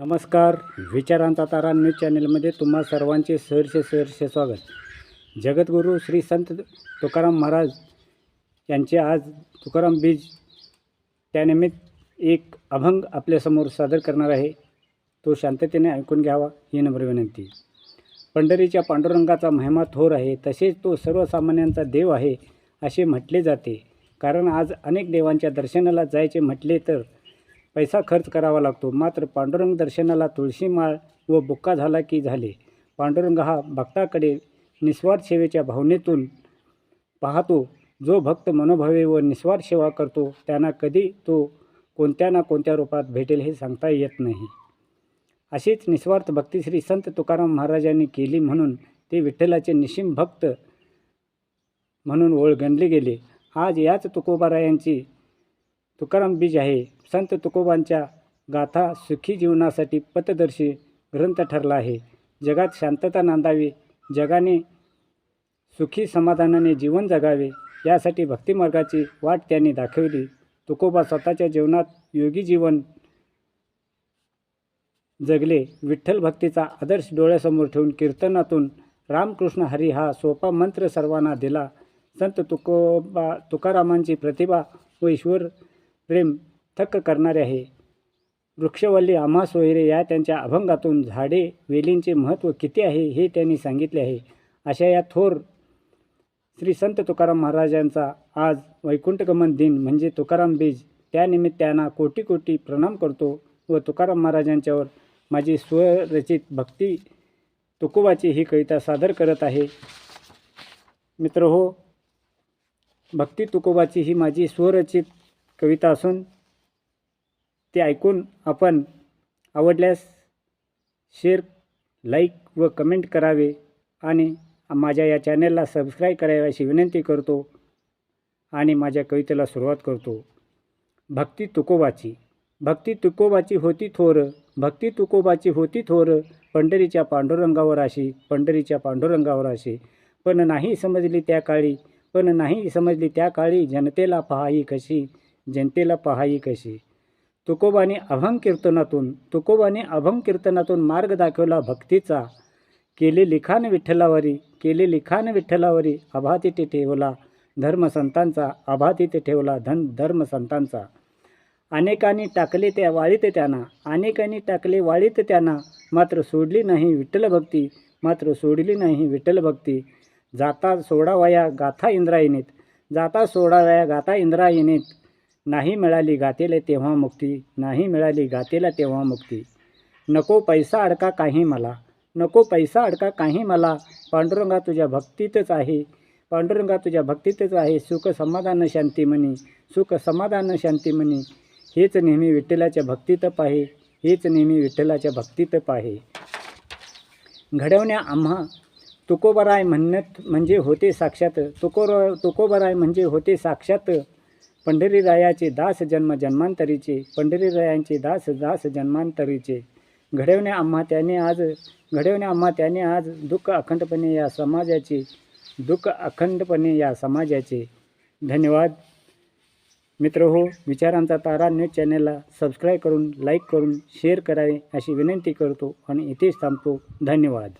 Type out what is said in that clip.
नमस्कार विचारांचा तारा न्यूज चॅनलमध्ये तुम्हा सर्वांचे सहर्ष सहर्ष स्वागत. जगद्गुरू श्री संत तुकाराम महाराज यांचे आज तुकाराम बीज त्यानिमित्त एक अभंग आपल्यासमोर सादर करणार आहे. तो शांततेने ऐकून घ्यावा ही नम्र विनंती. पंढरीच्या पांडुरंगाचा महिमा थोर आहे तसेच तो सर्वसामान्यांचा देव आहे असे म्हटले जाते. कारण आज अनेक देवांच्या दर्शनाला जायचे म्हटले तर पैसा खर्च करावा लागतो. मात्र पांडुरंग दर्शनाला तुळशी माळ व बुक्का झाला की झाले. पांडुरंग हा भक्ताकडे निस्वार्थ सेवेच्या भावनेतून पाहतो. जो भक्त मनोभावे व निस्वार्थ सेवा करतो त्यांना कधी तो कोणत्या ना कोणत्या रूपात भेटेल हे सांगता येत नाही. अशीच निस्वार्थ भक्ती श्री संत तुकाराम महाराजांनी केली म्हणून ते विठ्ठलाचे निशिम भक्त म्हणून ओळगणले गेले. आज याच तुकोबारायांची तुकाराम बीज आहे. संत तुकोबांच्या गाथा सुखी जीवनासाठी पथदर्शी ग्रंथ ठरला आहे. जगात शांतता नांदावी जगाने सुखी समाधानाने जीवन जगावे यासाठी भक्तिमार्गाची वाट त्यांनी दाखवली. तुकोबा स्वतःच्या जीवनात योगी जीवन जगले. विठ्ठल भक्तीचा आदर्श डोळ्यासमोर ठेवून कीर्तनातून रामकृष्ण हरी हा सोपा मंत्र सर्वांना दिला. संत तुकोबा तुकारामांची प्रतिभा व ईश्वर प्रेम थक्क करणारे आहे. वृक्षवल्ली आम्हा सोयरे या त्यांच्या अभंगातून झाडे वेलींचे महत्त्व किती आहे हे त्यांनी सांगितले आहे. अशा या थोर श्री संत तुकाराम महाराजांचा आज वैकुंठगमन दिन म्हणजे तुकाराम बीज. त्यानिमित्त कोटी कोटी प्रणाम करतो व तुकाराम महाराजांच्यावर माझी स्वरचित भक्ती तुकोबाची ही कविता सादर करत आहे. मित्र हो भक्ती तुकोबाची ही माझी स्वरचित कविता असून ते ऐकून आपण आवडल्यास शेअर लाईक व कमेंट करावे आणि माझ्या या चॅनलला सबस्क्राईब करावे अशी विनंती करतो आणि माझ्या कवितेला सुरुवात करतो. भक्ती तुकोबाची. भक्ती तुकोबाची होती थोर भक्ती तुकोबाची होती थोर पंढरीच्या पांडुरंगावर अशी पंढरीच्या पांडुरंगावर अशी. पण नाही समजली त्या काळी पण नाही समजली त्या काळी जनतेला पहाई कशी जनतेला पहाई कशी. तुकोबाने अभंग कीर्तनातून तुकोबाने अभंग कीर्तनातून मार्ग दाखवला भक्तीचा. केले लिखाण विठ्ठलावरी केले लिखाण विठ्ठलावरी अभातिथे ठेवला धर्मसंतांचा अभातिथे ठेवला धन धर्मसंतांचा अनेकांनी टाकले त्या वाळीत त्यांना अनेकांनी टाकले वाळीत त्यांना. मात्र सोडली नाही विठ्ठल भक्ती मात्र सोडली नाही विठ्ठल भक्ती. जाता सोडावया गाथा इंद्रायणीत जाता सोडावया गाथा इंद्रायणीत. नाही मिळाली गातेला तेव्हा मुक्ती नाही मिळाली गातेला तेव्हा मुक्ती. नको पैसा अडका काही मला नको पैसा अडका काही मला. पांडुरंगा तुझ्या भक्तीतच आहे पांडुरंगा तुझ्या भक्तीतच आहे. सुख समाधान शांती म्हणी सुख समाधान शांती म्हणी. हेच नेहमी विठ्ठलाच्या भक्तीत पाहे हेच नेहमी विठ्ठलाच्या भक्तीत पाहे. घडवण्या आम्हा तुकोबराय म्हणत म्हणजे होते साक्षात तुकोर तुकोबराय म्हणजे होते साक्षात. पंढरीरायाचे दास जन्म जन्मांतरीचे पंढरीरायांचे दास दास जन्मांतरीचे. घडवणे आम्हा त्याने आज घडवणे आम्हा त्याने आज दुःख अखंडपणे या समाजाचे दुःख अखंडपणे या समाजाचे. धन्यवाद. मित्र हो विचारांचा तारा न्यूज चॅनलला सबस्क्राईब करून लाईक करून शेअर करावे अशी विनंती करतो आणि इथेच थांबतो. धन्यवाद.